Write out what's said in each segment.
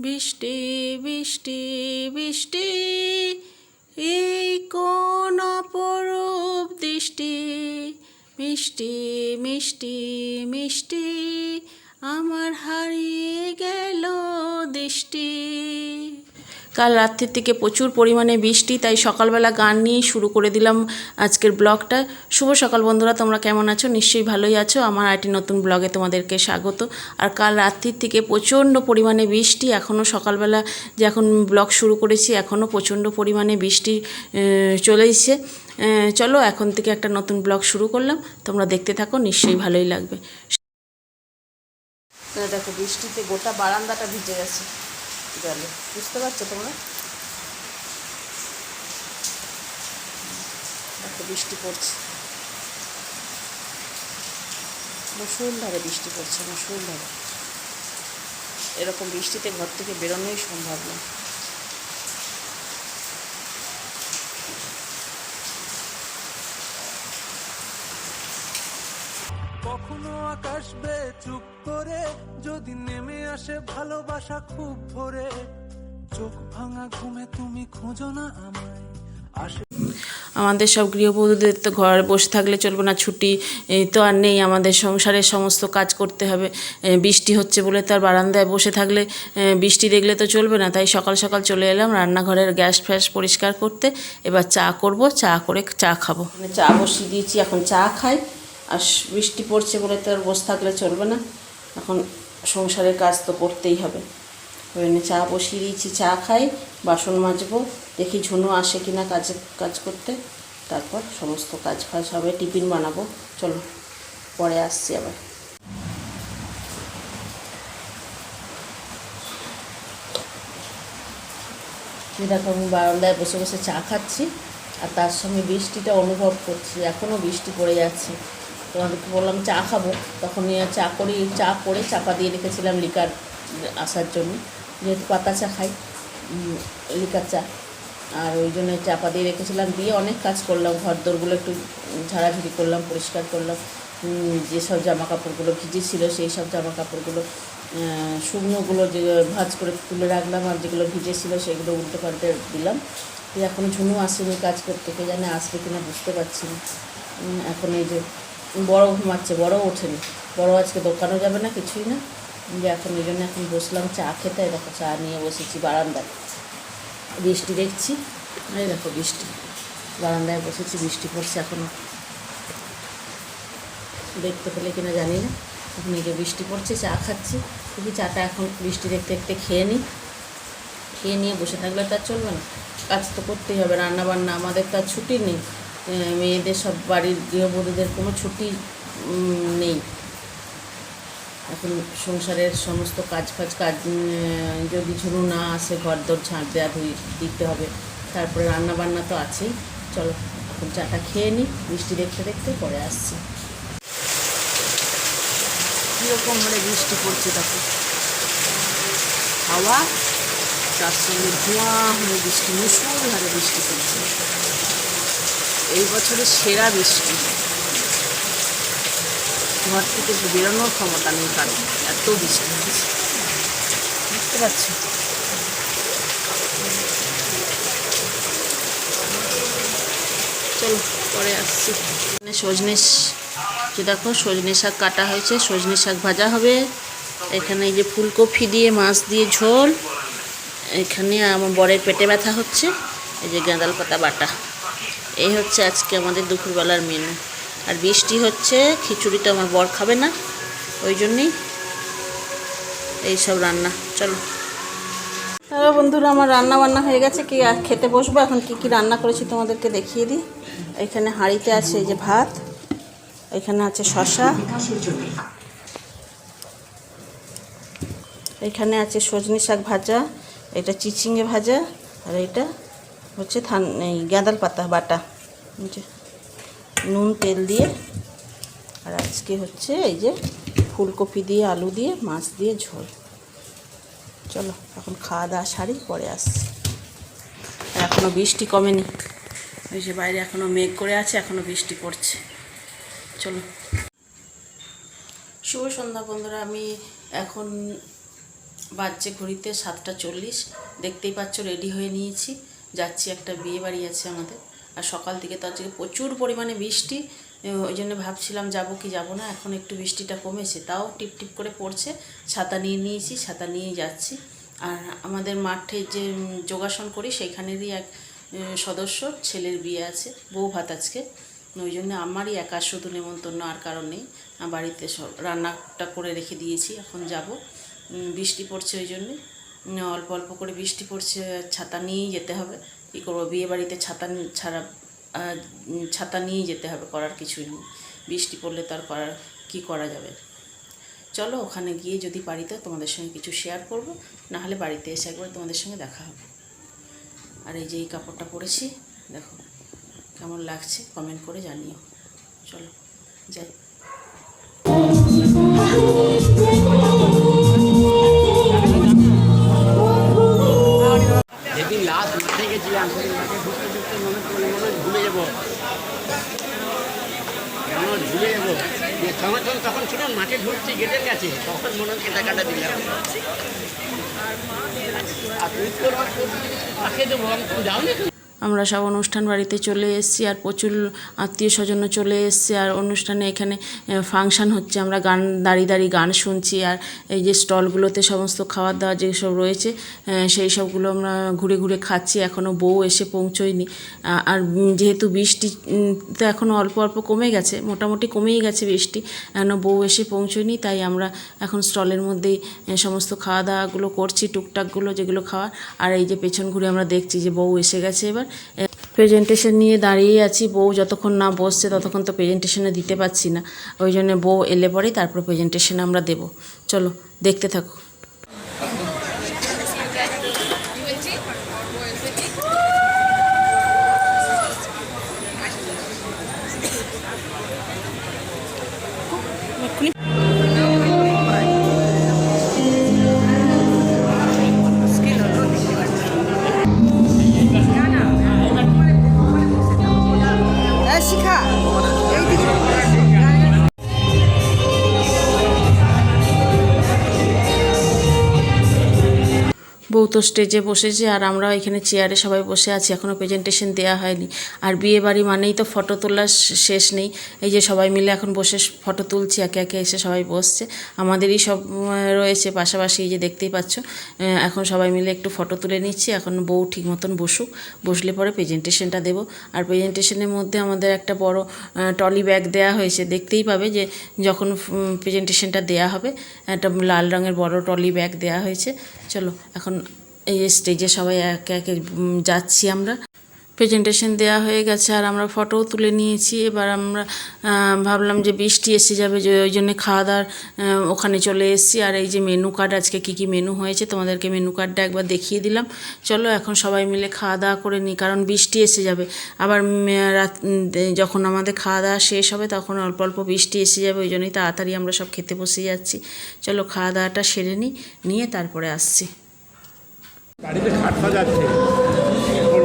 বৃষ্টি বৃষ্টি বৃষ্টি এই কোন অপরূপ দৃষ্টি? মিষ্টি মিষ্টি মিষ্টি আমার হারিয়ে গেল দৃষ্টি। কাল রাত্রির থেকে প্রচুর পরিমাণে বৃষ্টি তাই সকালবেলা গান নিয়ে শুরু করে দিলাম আজকের ব্লগটা। শুভ সকাল বন্ধুরা তোমরা কেমন আছো? নিশ্চয়ই ভালোই আছো। আমার একটি নতুন ব্লগে তোমাদেরকে স্বাগত। আর কাল রাত্রির থেকে প্রচণ্ড পরিমাণে বৃষ্টি এখনও সকালবেলা যে এখন ব্লগ শুরু করেছি এখনও প্রচণ্ড পরিমাণে বৃষ্টি আহ, চলে এসছে আহ, চলো এখন থেকে একটা নতুন ব্লগ শুরু করলাম। তোমরা দেখতে থাকো নিশ্চয়ই ভালোই লাগবে। দেখো বৃষ্টিতে গোটা বারান্দাটা ভিজে গেছে। জলে বুঝতে পারছ তোমরা? একটা বৃষ্টি পড়ছে। মুসুলধারে বৃষ্টি পড়ছে মুসুলধারে এরকম বৃষ্টিতে ঘর থেকে বেরোনোই সম্ভব না। কখনো চুপ করে যদি নেমে আসে ভালোবাসা খুব ভোরে। চোখ ভাঙা ঘুমে তুমি খোঁজো না আমায়। আসে আমাদের সব গৃহবধূদের তো ঘরে বসে থাকলে চলবে না ছুটি তো আর নেই। আমাদের সংসারের সমস্ত কাজ করতে হবে। বৃষ্টি হচ্ছে বলে তার বারান্দায় বসে থাকলে বৃষ্টি দেখলে তো চলবে না। তাই সকাল সকাল চলে এলাম রান্নাঘরের গ্যাস ফ্যাস পরিষ্কার করতে। এবার চা করব চা করে চা খাব। চা বসিয়ে দিয়েছি এখন চা খাই। আর বৃষ্টি পড়ছে বলে তো আর বসে থাকলে চলবে না। এখন সংসারের কাজ তো করতেই হবে। ওই জন্য চা বসিয়ে দিয়েছি, চা খাই, বাসন মাজবো, দেখি ঝুনু আসে কি না কাজ কাজ করতে। তারপর সমস্ত কাজ ফাজ হবে, টিফিন বানাবো। চলো, পরে আসছি আবার। দেখো আমি বারান্দায় বসে বসে চা খাচ্ছি, আর তার সঙ্গে বৃষ্টিটা অনুভব করছি। এখনও বৃষ্টি পড়ে যাচ্ছে। তোমাদেরকে বললাম চা খাব। তখন চা করি, চা করে চাপা দিয়ে রেখেছিলাম লিকার আসার জন্য। যেহেতু পাতা চা খাই লিকার চা। আর ওই জন্য চাপা দিয়ে রেখেছিলাম। দিয়ে অনেক কাজ করলাম ঘর দোরগুলো একটু ঝাড়াঝুড়ি করলাম, পরিষ্কার করলাম। যেসব জামা কাপড়গুলো ভিজেছিল, সেই সব জামা কাপড়গুলো শুকনোগুলো যে ভাজ করে তুলে রাখলাম আর যেগুলো ভিজেছিল সেগুলো উল্টে পাল্টে দিলাম। এখন ঝুনু আসেনি কাজ করতে, কে জানে আসবে কিনা বুঝতে পারছি না। এখন এই যে বড় ঘুমাচ্ছে, বড় ওঠেনি। বড় আজকে দোকানও যাবে না, কিছুই না। যে এখন এই জন্য এখন বসলাম চা খেতে দেখো চা নিয়ে বসেছি বারান্দায়। বৃষ্টি দেখছি, এই দেখো বৃষ্টি। বারান্দায় বসেছি, বৃষ্টি পড়ছে এখনও দেখতে পেলে কিনা জানি না। এখন এই যে বৃষ্টি পড়ছে, চা খাচ্ছি। দেখি চাটা এখন বৃষ্টি দেখতে দেখতে খেয়ে নিই খেয়ে নিয়ে বসে থাকলে তো আর চলবে না। কাজ তো করতেই হবে রান্না বান্না আমাদের তো আর ছুটি নেই। মেয়েদের সব বাড়ির গৃহবধূদের কোনো ছুটি নেই। এখন সংসারের সমস্ত কাজ ফাজ কাজ যদি ঝুড়ু না আসে ঘর দর ঝাঁট দেওয়া ধুই দিতে হবে। তারপরে রান্না বান্না তো আছেই। চলো, এখন চাটা খেয়ে নিই বৃষ্টি দেখতে দেখতে পরে আসছি। কীরকম হারে বৃষ্টি পড়ছে দেখো হাওয়া, তার সঙ্গে ধোঁয়া হয়ে বৃষ্টি মুসুল হারে বৃষ্টি পড়ছে। এই বছরের সেরা বৃষ্টি। ঘর থেকে বেরোনোর ক্ষমতা নেই কারণ এত বৃষ্টি। বুঝতে পারছি? চলো, পরে আসছি। সজনে যে দেখো, সজনে শাক কাটা হয়েছে, সজনে শাক ভাজা হবে। এখানে এই যে ফুলকপি দিয়ে, মাছ দিয়ে ঝোল। এখানে আমার বরের পেটে ব্যথা হচ্ছে। এই যে গাঁদাল পাতা বাটা। এই হচ্ছে আজকে আমাদের দুপুরবেলার মেনু আর বৃষ্টি হচ্ছে, খিচুড়িটা আমার বর খাবে না, ওই জন্যেই এইসব রান্না। চলো। হ্যালো বন্ধুরা, আমার রান্না বান্না হয়ে গেছে। কি আর খেতে বসবো? এখন কি কি রান্না করেছি তোমাদেরকে দেখিয়ে দিই। এখানে হাঁড়িতে আছে এই যে ভাত, এখানে আছে শশা এখানে আছে সজনে শাক ভাজা, এটা চিচিঙে ভাজা, আর এটা হচ্ছে থান, এই গাঁদাল পাতা, বাটা নুন, তেল দিয়ে। আর আজকে হচ্ছে এই যে ফুলকপি দিয়ে, আলু দিয়ে, মাছ দিয়ে ঝোল। চলো, এখন খাওয়া দাওয়া সারি, পরে আসছি। আর এখনও বৃষ্টি কমেনি। ওই যে বাইরে এখনও মেঘ করে আছে এখনও বৃষ্টি পড়ছে। চলো। শুভ সন্ধ্যা বন্ধুরা, আমি এখন বাজছে ঘড়িতে সাতটা চল্লিশ। দেখতেই পাচ্ছ, রেডি হয়ে নিয়েছি। যাচ্ছি, একটা বিয়ে বাড়ি আছে আমাদের। আর সকাল থেকে তো আজকে প্রচুর পরিমাণে বৃষ্টি ওই জন্য ভাবছিলাম যাব কি যাব না, এখন একটু বৃষ্টিটা কমেছে। তাও টিপ টিপ করে পড়ছে, ছাতা নিয়ে নিয়েছি, ছাতা নিয়েই যাচ্ছি। আর আমাদের মাঠে যে যোগাসন করি সেইখানেরই এক সদস্য, ছেলের বিয়ে আছে, বউ ভাত আজকে। ওই জন্য আমারই একা শুধু নেমন্তন্ন আর কারণ নেই। বাড়িতে সব রান্নাটা করে রেখে দিয়েছি, এখন যাব। বৃষ্টি পড়ছে ওই জন্যে। অল্প অল্প করে বৃষ্টি পড়ছে, ছাতা নিয়েই যেতে হবে। কী করব, বিয়ে বাড়িতে ছাতা ছাড়া ছাতা নিয়েই যেতে হবে করার কিছুই নেই। বৃষ্টি পড়লে তো আর করার কী করা যাবে? চলো ওখানে গিয়ে যদি পারি তো তোমাদের সঙ্গে কিছু শেয়ার করব, না হলে বাড়িতে এসে একবার তোমাদের সঙ্গে দেখা হবে। আর এই যে এই কাপড়টা পরেছি, দেখো কেমন লাগছে কমেন্ট করে জানিও। চলো, যাই। ঢুকছি গেটের কাছে, তখন মনে হয় টাকাটা দিলাম। আর তুই তো পাশে দেবো, আমি তুমি আমরা সব অনুষ্ঠান বাড়িতে চলে এসেছি আর প্রচুর আত্মীয় স্বজনও চলে এসেছে আর অনুষ্ঠানে এখানে ফাংশান হচ্ছে। আমরা গান, দাঁড়িয়ে দাঁড়িয়ে গান শুনছি আর এই যে স্টলগুলোতে সমস্ত খাবার দাওয়ার যেসব রয়েছে সেই সবগুলো আমরা ঘুরে ঘুরে খাচ্ছি। এখনও বউ এসে পৌঁছয়নি। আর যেহেতু বৃষ্টি তো এখনও অল্প অল্প কমে গেছে, মোটামুটি কমেই গেছে বৃষ্টি। এখনও বউ এসে পৌঁছয়নি, তাই আমরা এখন স্টলের মধ্যেই সমস্ত খাওয়া দাওয়াগুলো করছি টুকটাকগুলো যেগুলো খাওয়া আর এই যে পেছন ঘুরে আমরা দেখছি যে বউ এসে গেছে এবার। প্রেজেন্টেশন নিয়ে দাঁড়িয়ে আছি। বউ যতক্ষণ না বসছে ততক্ষণ তো প্রেজেন্টেশনে দিতে পারছি না। ওই জন্য বউ এলে পরেই তারপর প্রেজেন্টেশন আমরা দেব। চলো, দেখতে থাকো। তো স্টেজে বসেছে আর আমরা এখানে চেয়ারে সবাই বসে আছি। এখনও প্রেজেন্টেশন দেওয়া হয়নি। আর বিয়ে বাড়ি মানেই তো ফটো তোলার শেষ নেই। এই যে সবাই মিলে এখন বসে ফটো তুলছি, একে একে এসে সবাই বসছে। আমাদেরই সব রয়েছে পাশাপাশি এই যে দেখতেই পাচ্ছ এখন সবাই মিলে একটু ফটো তুলে নিচ্ছি। এখন বউ ঠিক মতন বসুক। বসলে পরে প্রেজেন্টেশনটা দেবো। আর প্রেজেন্টেশনের মধ্যে আমাদের একটা বড় টলি ব্যাগ দেওয়া হয়েছে। দেখতেই পাবে যে যখন প্রেজেন্টেশনটা দেওয়া হবে, একটা লাল রঙের বড় টলি ব্যাগ দেওয়া হয়েছে। চলো, এখন এই স্টেজে সবাই একে একে যাচ্ছি আমরা। প্রেজেন্টেশন দেওয়া হয়ে গেছে আর আমরা ফটোও তুলে নিয়েছি। এবার আমরা ভাবলাম যে বৃষ্টি এসে যাবে, যে ওই জন্য খাওয়া দাওয়ার ওখানে চলে এসেছি। আর এই যে মেনু কার্ড আজকে কী কী মেনু হয়েছে, তোমাদেরকে মেনু কার্ডটা একবার দেখিয়ে দিলাম। চলো এখন সবাই মিলে খাওয়া দাওয়া করে নিই, কারণ বৃষ্টি এসে যাবে। আবার রাত যখন আমাদের খাওয়া দাওয়া শেষ হবে, তখন অল্প অল্প বৃষ্টি এসে যাবে, ওই জন্যই তাড়াতাড়ি আমরা সব খেতে বসে যাচ্ছি। চলো খাওয়া দাওয়াটা সেরে নিই, নিয়ে তারপরে আসছি। গাড়িতে খাট সাজাচ্ছে এখন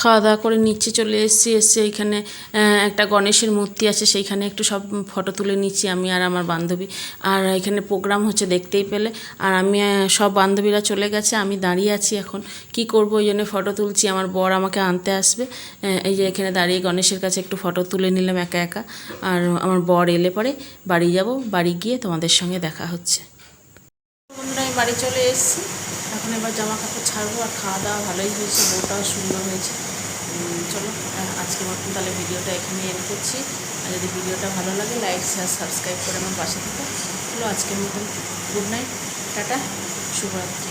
খাওয়া দাওয়া করে নিচে চলে এসেছি এসে এইখানে আহ, একটা গণেশের মূর্তি আছে, সেইখানে একটু সব ফটো তুলে নিচ্ছি আমি আর আমার বান্ধবী। আর এখানে প্রোগ্রাম হচ্ছে দেখতেই পেলে। আর আমি সব বান্ধবীরা চলে গেছে, আমি দাঁড়িয়ে আছি এখন। কি করব, ওই জন্য ফটো তুলছি, আমার বর আমাকে আনতে আসবে। এই যে এখানে দাঁড়িয়ে গণেশের কাছে একটু ফটো তুলে নিলাম একা একা। আর আমার বর এলে পরে বাড়ি যাব, বাড়ি গিয়ে তোমাদের সঙ্গে দেখা হচ্ছে। আমি বাড়ি চলে এসেছি। এখন এবার জামা কাপড় ছাড়বো আর খাওয়া দাওয়া ভালোই হয়েছে, বউটাও সুন্দর হয়েছে। চলো আজকে মতন তাহলে ভিডিওটা এখানে এন্ড করছি। আর যদি ভিডিওটা ভালো লাগে, লাইক, শেয়ার, সাবস্ক্রাইব করে আমার পাশে থাকো চলো আজকের মতন গুড নাইট, টাটা, শুভরাত্রি।